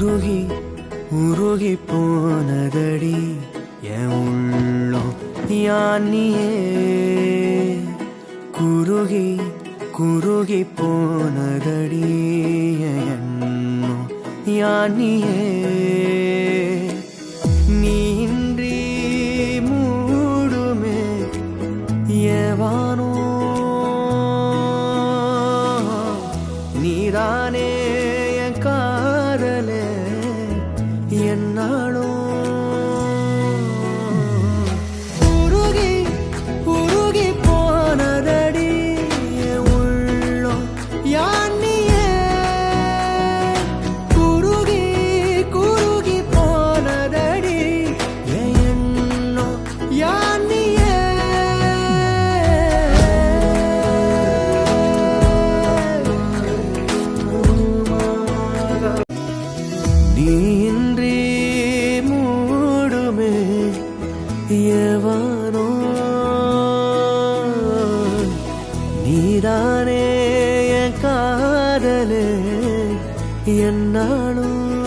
உருகி உருகி போனதடி என் உள்ளம் யானியே குருகி குருகி போனதடி என் யானியே நீன்றி மூடுமே ஏவானோ. நீதானே என் கா என்னாலும் காதலே என்னாலும்